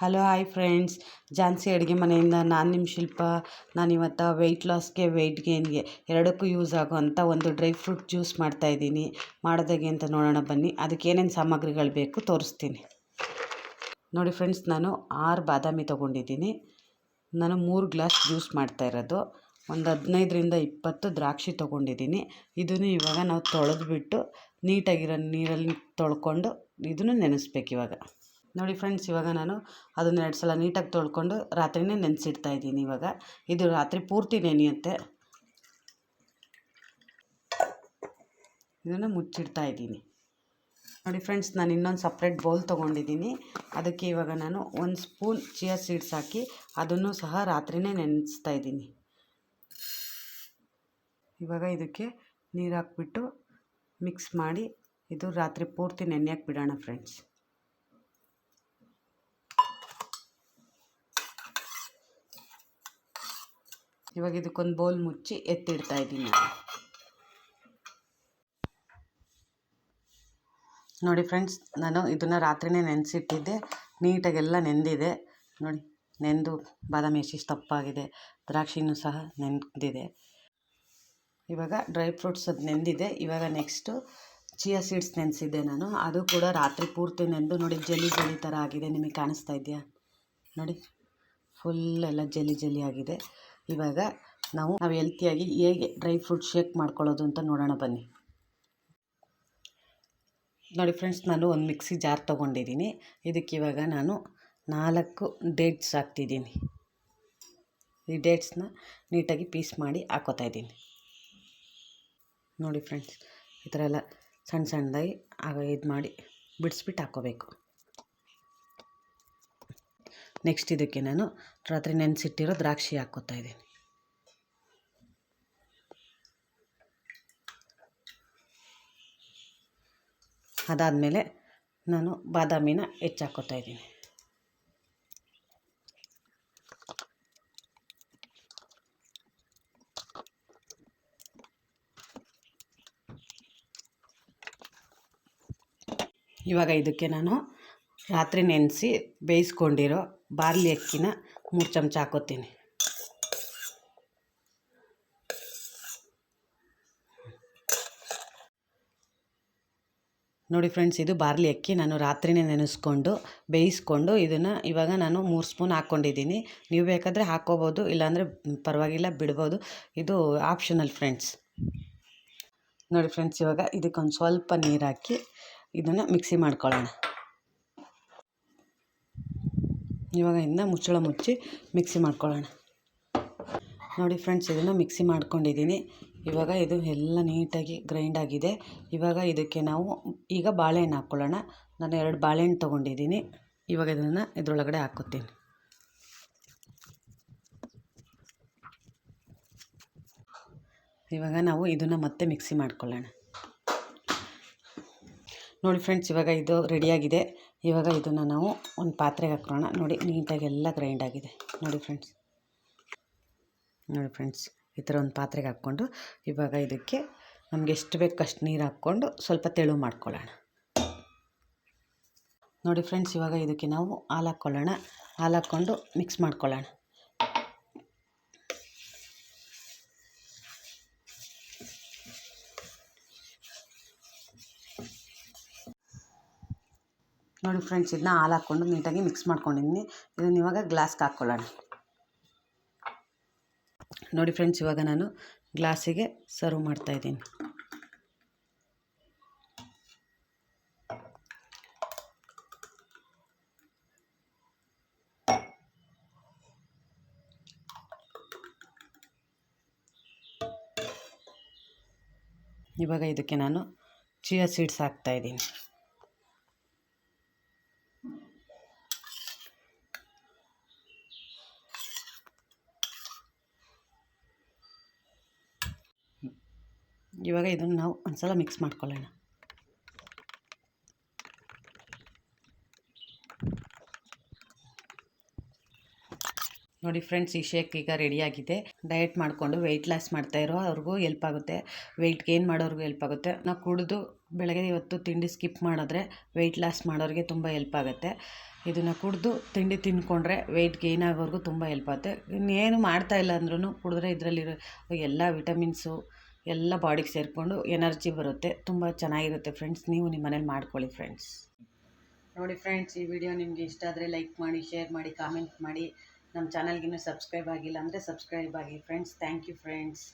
Hello, hi friends. Jhansi ಅಡುಗೆ ಮನೆಯಿಂದ ನಾನು ನಿಮ್ಮ ಶಿಲ್ಪ. ನಾನಿವತ್ತು ವೆಯ್ಟ್ ಲಾಸ್ಗೆ ವೆಯ್ಟ್ ಗೇನ್ಗೆ ಎರಡಕ್ಕೂ ಯೂಸ್ ಆಗುವಂಥ ಒಂದು ಡ್ರೈ ಫ್ರೂಟ್ ಜ್ಯೂಸ್ ಮಾಡ್ತಾಯಿದ್ದೀನಿ ಮಾಡೋದಾಗೆ ಅಂತ ನೋಡೋಣ, ಬನ್ನಿ. ಅದಕ್ಕೆ ಏನೇನು ಸಾಮಗ್ರಿಗಳು ಬೇಕು ತೋರಿಸ್ತೀನಿ. ನೋಡಿ ಫ್ರೆಂಡ್ಸ್, ನಾನು ಆರು ಬಾದಾಮಿ ತೊಗೊಂಡಿದ್ದೀನಿ. ನಾನು ಮೂರು ಗ್ಲಾಸ್ ಜ್ಯೂಸ್ ಮಾಡ್ತಾ ಇರೋದು. ಒಂದು ಹದಿನೈದರಿಂದ ಇಪ್ಪತ್ತು ದ್ರಾಕ್ಷಿ ತೊಗೊಂಡಿದ್ದೀನಿ. ಇದನ್ನು ಇವಾಗ ನಾವು ತೊಳೆದ್ಬಿಟ್ಟು ನೀಟಾಗಿರೋ ನೀರಲ್ಲಿ ತೊಳ್ಕೊಂಡು ಇದನ್ನು ನೆನೆಸ್ಬೇಕು ಇವಾಗ. ನೋಡಿ ಫ್ರೆಂಡ್ಸ್, ಇವಾಗ ನಾನು ಅದನ್ನ ಎರಡು ಸಲ ನೀಟಾಗಿ ತೊಳ್ಕೊಂಡು ರಾತ್ರಿನೇ ನೆನೆಸಿಡ್ತಾ ಇದ್ದೀನಿ ಇವಾಗ. ಇದು ರಾತ್ರಿ ಪೂರ್ತಿ ನೆನೆಯುತ್ತೆ. ಇದನ್ನು ಮುಚ್ಚಿಡ್ತಾ ಇದ್ದೀನಿ. ನೋಡಿ ಫ್ರೆಂಡ್ಸ್, ನಾನು ಇನ್ನೊಂದು ಸಪ್ರೇಟ್ ಬೌಲ್ ತೊಗೊಂಡಿದ್ದೀನಿ. ಅದಕ್ಕೆ ಇವಾಗ ನಾನು ಒಂದು ಸ್ಪೂನ್ ಚಿಯಾ ಸೀಡ್ಸ್ ಹಾಕಿ ಅದನ್ನು ಸಹ ರಾತ್ರಿನೇ ನೆನೆಸ್ತಾ ಇದ್ದೀನಿ. ಇವಾಗ ಇದಕ್ಕೆ ನೀರು ಹಾಕ್ಬಿಟ್ಟು ಮಿಕ್ಸ್ ಮಾಡಿ ಇದು ರಾತ್ರಿ ಪೂರ್ತಿ ನೆನೆಯಕ್ಕೆ ಬಿಡೋಣ ಫ್ರೆಂಡ್ಸ್. ಇವಾಗ ಇದಕ್ಕೊಂದು ಬೌಲ್ ಮುಚ್ಚಿ ಎತ್ತಿಡ್ತಾ ಇದ್ದೀನಿ ನೋಡಿ ಫ್ರೆಂಡ್ಸ್, ನಾನು ಇದನ್ನು ರಾತ್ರಿನೇ ನೆನೆಸಿಟ್ಟಿದ್ದೆ. ನೀಟಾಗೆಲ್ಲ ನೆಂದಿದೆ. ನೋಡಿ, ನೆಂದು ಬಾದಾಮಿ ಎಷ್ಟು ತಪ್ಪಾಗಿದೆ. ದ್ರಾಕ್ಷಿನೂ ಸಹ ನೆಂದಿದೆ. ಇವಾಗ ಡ್ರೈ ಫ್ರೂಟ್ಸ್ ಅದು ನೆಂದಿದೆ. ಇವಾಗ ನೆಕ್ಸ್ಟು ಚಿಯಾ ಸೀಡ್ಸ್ ನೆನೆಸಿದ್ದೆ ನಾನು. ಅದು ಕೂಡ ರಾತ್ರಿ ಪೂರ್ತಿ ನೆಂದು. ನೋಡಿ, ಜಲಿ ಜಲಿ ಥರ ಆಗಿದೆ. ನಿಮಗೆ ಕಾಣಿಸ್ತಾ ಇದೆಯಾ? ನೋಡಿ, ಫುಲ್ ಎಲ್ಲ ಜಲಿ ಜಲಿ ಆಗಿದೆ. ಇವಾಗ ನಾವು ನಾವು ಹೆಲ್ತಿಯಾಗಿ ಹೇಗೆ ಡ್ರೈ ಫ್ರೂಟ್ ಶೇಕ್ ಮಾಡ್ಕೊಳ್ಳೋದು ಅಂತ ನೋಡೋಣ ಬನ್ನಿ. ನೋಡಿ ಫ್ರೆಂಡ್ಸ್ ನಾನು ಒಂದು ಮಿಕ್ಸಿ ಜಾರ್ ತೊಗೊಂಡಿದ್ದೀನಿ ಇದಕ್ಕೆ ಇವಾಗ ನಾನು ನಾಲ್ಕು ಡೇಟ್ಸ್ ಹಾಕ್ತಿದ್ದೀನಿ ಈ ಡೇಟ್ಸ್ನ ನೀಟಾಗಿ ಪೀಸ್ ಮಾಡಿ ಹಾಕೋತಾ ಇದ್ದೀನಿ. ನೋಡಿ ಫ್ರೆಂಡ್ಸ್ ಈ ಥರ ಎಲ್ಲ ಸಣ್ಣ ಸಣ್ಣದಾಗಿ ಆಗ ಇದು ಮಾಡಿ ಬಿಡಿಸ್ಬಿಟ್ಟು ಹಾಕ್ಕೋಬೇಕು ನೆಕ್ಸ್ಟ್ ಇದಕ್ಕೆ ನಾನು ರಾತ್ರಿ ನೆನೆಸಿಟ್ಟಿರೋ ದ್ರಾಕ್ಷಿ ಹಾಕ್ಕೋತಾ ಇದ್ದೀನಿ. ಅದಾದಮೇಲೆ ನಾನು ಬಾದಾಮಿನ ಹೆಚ್ಚಾಕೋತಾ ಇದ್ದೀನಿ. ಇವಾಗ ಇದಕ್ಕೆ ನಾನು ರಾತ್ರಿ ನೆನೆಸಿ ಬೇಯಿಸ್ಕೊಂಡಿರೋ ಬಾರ್ಲಿ ಅಕ್ಕಿನ ಮೂರು ಚಮಚ ಹಾಕೋತೀನಿ. ನೋಡಿ ಫ್ರೆಂಡ್ಸ್, ಇದು ಬಾರ್ಲಿ ಅಕ್ಕಿ ನಾನು ರಾತ್ರಿನೇ ನೆನೆಸ್ಕೊಂಡು ಬೇಯಿಸ್ಕೊಂಡು ಇದನ್ನು ಇವಾಗ ನಾನು ಮೂರು ಸ್ಪೂನ್ ಹಾಕ್ಕೊಂಡಿದ್ದೀನಿ ನೀವು ಬೇಕಾದರೆ ಹಾಕ್ಕೋಬೋದು ಇಲ್ಲಾಂದರೆ ಪರವಾಗಿಲ್ಲ, ಬಿಡ್ಬೋದು. ಇದು ಆಪ್ಷನಲ್ ಫ್ರೆಂಡ್ಸ್. ನೋಡಿ ಫ್ರೆಂಡ್ಸ್, ಇವಾಗ ಇದಕ್ಕೊಂದು ಸ್ವಲ್ಪ ನೀರು ಹಾಕಿ ಇದನ್ನು ಮಿಕ್ಸಿ ಮಾಡ್ಕೊಳ್ಳೋಣ. ಇವಾಗ ಇದನ್ನ ಮುಚ್ಚಳ ಮುಚ್ಚಿ ಮಿಕ್ಸಿ ಮಾಡ್ಕೊಳ್ಳೋಣ. ನೋಡಿ ಫ್ರೆಂಡ್ಸ್, ಇದನ್ನು ಮಿಕ್ಸಿ ಮಾಡ್ಕೊಂಡಿದ್ದೀನಿ. ಇವಾಗ ಇದು ಎಲ್ಲ ನೀಟಾಗಿ ಗ್ರೈಂಡ್ ಆಗಿದೆ. ಇವಾಗ ಇದಕ್ಕೆ ನಾವು ಈಗ ಬಾಳೆಹಣ್ಣು ಹಾಕ್ಕೊಳ್ಳೋಣ. ನಾನು ಎರಡು ಬಾಳೆಹಣ್ಣು ತೊಗೊಂಡಿದ್ದೀನಿ. ಇವಾಗ ಇದನ್ನು ಇದರೊಳಗಡೆ ಹಾಕೋತೀನಿ ಇವಾಗ ನಾವು ಇದನ್ನು ಮತ್ತೆ ಮಿಕ್ಸಿ ಮಾಡ್ಕೊಳ್ಳೋಣ. ನೋಡಿ ಫ್ರೆಂಡ್ಸ್, ಇವಾಗ ಇದು ರೆಡಿಯಾಗಿದೆ ಇವಾಗ ಇದನ್ನು ನಾವು ಒಂದು ಪಾತ್ರೆಗೆ ಹಾಕೋಣ ನೋಡಿ, ನೀಟಾಗಿ ಎಲ್ಲ ಗ್ರೈಂಡ್ ಆಗಿದೆ. ನೋಡಿ ಫ್ರೆಂಡ್ಸ್. ನೋಡಿ ಫ್ರೆಂಡ್ಸ್, ಈ ಥರ ಒಂದು ಪಾತ್ರೆಗೆ ಹಾಕ್ಕೊಂಡು ಇವಾಗ ಇದಕ್ಕೆ ನಮಗೆ ಎಷ್ಟು ಬೇಕು ಅಷ್ಟು ನೀರು ಹಾಕ್ಕೊಂಡು ಸ್ವಲ್ಪ ತೆಳು ಮಾಡ್ಕೊಳ್ಳೋಣ. ನೋಡಿ ಫ್ರೆಂಡ್ಸ್, ಇವಾಗ ಇದಕ್ಕೆ ನಾವು ಹಾಲು ಹಾಕ್ಕೊಳ್ಳೋಣ. ಹಾಲು ಹಾಕ್ಕೊಂಡು ಮಿಕ್ಸ್ ಮಾಡ್ಕೊಳ್ಳೋಣ. ನೋಡಿ ಫ್ರೆಂಡ್ಸ್, ಇದನ್ನ ಹಾಲು ಹಾಕ್ಕೊಂಡು ನೀಟಾಗಿ ಮಿಕ್ಸ್ ಮಾಡ್ಕೊಂಡಿದ್ದೀನಿ. ಇದನ್ನು ಇವಾಗ ಗ್ಲಾಸ್ಗೆ ಹಾಕ್ಕೊಳ್ಳೋಣ. ನೋಡಿ ಫ್ರೆಂಡ್ಸ್, ಇವಾಗ ನಾನು ಗ್ಲಾಸಿಗೆ ಸರ್ವ್ ಮಾಡ್ತಾಯಿದ್ದೀನಿ ಇವಾಗ ಇದಕ್ಕೆ ನಾನು ಚಿಯಾ ಸೀಡ್ಸ್ ಹಾಕ್ತಾಯಿದ್ದೀನಿ ಇವಾಗ ಇದನ್ನು ನಾವು ಒಂದು ಸಲ ಮಿಕ್ಸ್ ಮಾಡ್ಕೊಳ್ಳೋಣ. ನೋಡಿ ಫ್ರೆಂಡ್ಸ್ ಈ ಶೇಕ್ ಈಗ ರೆಡಿಯಾಗಿದೆ ಡಯಟ್ ಮಾಡಿಕೊಂಡು ವೆಯ್ಟ್ ಲಾಸ್ ಮಾಡ್ತಾ ಇರೋ ಅವ್ರಿಗೂ ಎಲ್ಪ್ ಆಗುತ್ತೆ. ವೆಯ್ಟ್ ಗೇನ್ ಮಾಡೋರಿಗೂ ಎಲ್ಪ್ ಆಗುತ್ತೆ. ನಾವು ಕುಡಿದು ಬೆಳಗ್ಗೆ ಇವತ್ತು ತಿಂಡಿ ಸ್ಕಿಪ್ ಮಾಡಿದ್ರೆ ವೆಯ್ಟ್ ಲಾಸ್ ಮಾಡೋರಿಗೆ ತುಂಬ ಹೆಲ್ಪ್ ಆಗುತ್ತೆ. ಇದನ್ನು ಕುಡಿದು ತಿಂಡಿ ತಿಂದ್ಕೊಂಡ್ರೆ ವೆಯ್ಟ್ ಗೇನ್ ಆಗೋರಿಗೂ ತುಂಬ ಹೆಲ್ಪ್ ಆಗುತ್ತೆ. ಇನ್ನೇನು ಮಾಡ್ತಾ ಇಲ್ಲ ಅಂದ್ರೂ ಕುಡಿದ್ರೆ ಇದರಲ್ಲಿರೋ ಎಲ್ಲ ವಿಟಮಿನ್ಸು ಎಲ್ಲ ಬಾಡಿಗೆ ಸೇರಿಕೊಂಡು ಎನರ್ಜಿ ಬರುತ್ತೆ. ತುಂಬ ಚೆನ್ನಾಗಿರುತ್ತೆ ಫ್ರೆಂಡ್ಸ್. ನೀವು ನಿಮ್ಮ ಮನೇಲಿ ಮಾಡ್ಕೊಳ್ಳಿ ಫ್ರೆಂಡ್ಸ್. ನೋಡಿ ಫ್ರೆಂಡ್ಸ್, ಈ ವಿಡಿಯೋ ನಿಮಗೆ ಇಷ್ಟ ಆದರೆ ಲೈಕ್ ಮಾಡಿ, ಶೇರ್ ಮಾಡಿ, ಕಾಮೆಂಟ್ ಮಾಡಿ. ನಮ್ಮ ಚಾನಲ್ಗಿನ್ನೂ ಸಬ್ಸ್ಕ್ರೈಬ್ ಆಗಿಲ್ಲ ಅಂದರೆ ಸಬ್ಸ್ಕ್ರೈಬ್ ಆಗಿ. Friends, thank you friends.